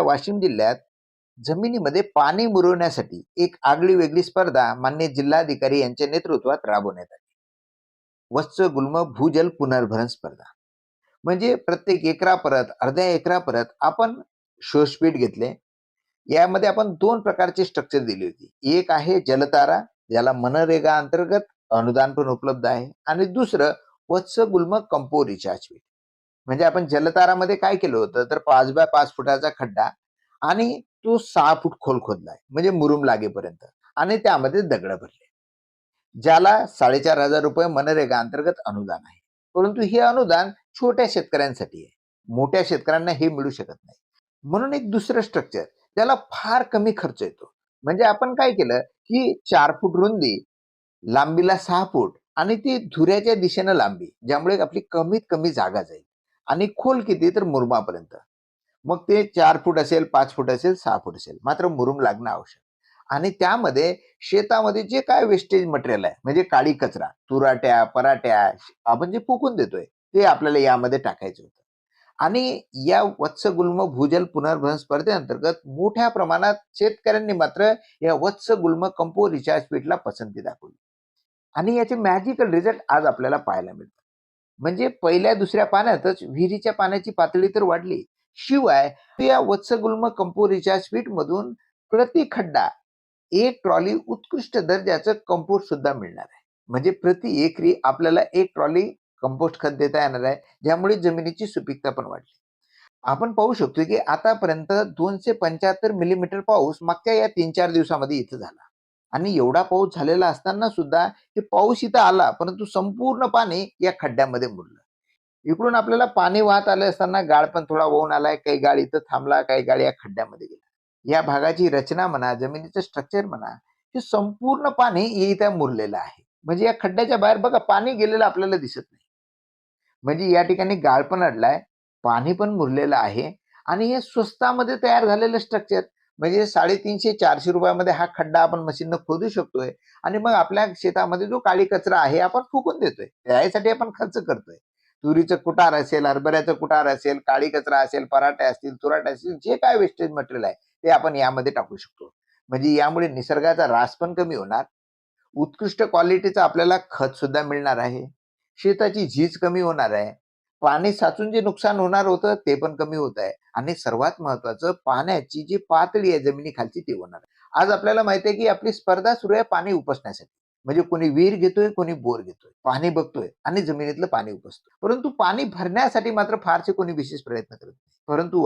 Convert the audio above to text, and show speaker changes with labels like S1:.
S1: वाशिम जिल्ह्यात जमिनीमध्ये पाणी मुरवण्यासाठी एक आगळी वेगळी स्पर्धा मान्य जिल्हाधिकारी यांच्या नेतृत्वात राबवण्यात आली. वत्स गुल्म भूजल पुनर्भरण स्पर्धा. म्हणजे प्रत्येक एकरा परत अर्ध्या एकरा परत आपण शोषपीठ घेतले. यामध्ये आपण दोन प्रकारची स्ट्रक्चर दिली होती. एक आहे जलतारा ज्याला मनरेगा अंतर्गत अनुदान पण उपलब्ध आहे. आणि दुसरं वत्स गुल्म कंपो रिचार्ज पीठ म्हणजे आपण जलतारामध्ये काय केलं होतं? तर पाच बाय पाच फुटाचा खड्डा आणि तो सहा फूट खोल खोदलाय म्हणजे मुरुम लागेपर्यंत आणि त्यामध्ये दगड भरले. ज्याला साडेचार हजार रुपये मनरेगा अंतर्गत अनुदान आहे. परंतु हे अनुदान छोट्या शेतकऱ्यांसाठी आहे. मोठ्या शेतकऱ्यांना हे मिळू शकत नाही. म्हणून एक दुसरं स्ट्रक्चर त्याला फार कमी खर्च येतो. म्हणजे आपण काय केलं की चार फूट रुंदी लांबीला सहा फूट आणि ती धुऱ्याच्या दिशेनं लांबी ज्यामुळे आपली कमीत कमी जागा जाईल. आणि खोल किती तर मुरुमापर्यंत. मग ते चार फूट असेल पाच फूट असेल सहा फूट असेल मात्र मुरुम लागणं आवश्यक. आणि त्यामध्ये शेतामध्ये जे काय वेस्टेज मटेरियल आहे म्हणजे काळी कचरा तुराट्या पराट्या आपण जे फुकून देतोय ते आपल्याला यामध्ये टाकायचं होतं. आणि या वत्स गुल्म भूजल पुनर्भरण स्पर्धेअंतर्गत मोठ्या प्रमाणात शेतकऱ्यांनी मात्र या वत्स गुल्म कंपो रिचार्ज पीठला पसंती दाखवली. आणि याचे मॅजिकल रिझल्ट आज आपल्याला पाहायला मिळतात म्हणजे पहिल्या दुसऱ्या पाण्यातच विहिरीच्या पाण्याची पातळी तर वाढली. शिवाय या वत्सगुल्म कंपो रिचार्ज पीठ मधून प्रति खड्डा एक ट्रॉली उत्कृष्ट दर्जाचं कंपोस्ट सुद्धा मिळणार आहे. म्हणजे प्रति एकरी आपल्याला एक ट्रॉली कंपोस्ट खत देता येणार आहे ज्यामुळे जमिनीची सुपीकता पण वाढली. आपण पाहू शकतो की आतापर्यंत दोनशे पंच्याहत्तर मिलीमीटर पाऊस मागच्या या तीन चार दिवसामध्ये इथं झाला. आणि एवढा पाऊस झालेला असताना सुद्धा हे पाऊस इथं आला परंतु संपूर्ण पाणी या खड्ड्यामध्ये मुरलं. इकडून आपल्याला पाणी वाहत आले असताना गाळ पण थोडा वाहून आलाय काही गाळ इथं थांबला काही गाळ या खड्ड्यामध्ये गेला. या भागाची रचना म्हणा जमिनीचं स्ट्रक्चर म्हणा हे संपूर्ण पाणी इथं मुरलेलं आहे. म्हणजे या खड्ड्याच्या बाहेर बघा पाणी गेलेलं आपल्याला दिसत नाही. म्हणजे या ठिकाणी गाळ पण अडलाय पाणी पण मुरलेलं आहे आणि हे स्वस्तामध्ये तयार झालेलं स्ट्रक्चर म्हणजे साडेतीनशे चारशे रुपयामध्ये हा खड्डा आपण मशीननं खोदू शकतोय. आणि मग आपल्या शेतामध्ये जो काळी कचरा आहे आपण फुकून देतोय. त्यासाठी आपण खर्च करतोय. तुरीचं कुटार असेल हरभऱ्याचं कुटार असेल काळी कचरा असेल पराठे असतील तुराटे असतील जे काय वेस्टेज मटेरियल आहे ते आपण यामध्ये टाकू शकतो. म्हणजे यामुळे निसर्गाचा रास पण कमी होणार. उत्कृष्ट क्वालिटीचं आपल्याला खत सुद्धा मिळणार आहे. शेताची झीज कमी होणार आहे. पाणी साचून जे नुकसान होणार होतं ते पण कमी होत आहे. आणि सर्वात महत्वाचं पाण्याची जी पातळी आहे जमिनीखालची ती होणार आहे. आज आपल्याला माहिती आहे की आपली स्पर्धा सुरू आहे पाणी उपसण्यासाठी. म्हणजे कोणी विहीर घेतोय कोणी बोर घेतोय. पाणी बघतोय आणि जमिनीतलं पाणी उपसतोय. परंतु पाणी भरण्यासाठी मात्र फारसे कोणी विशेष प्रयत्न करत नाही. परंतु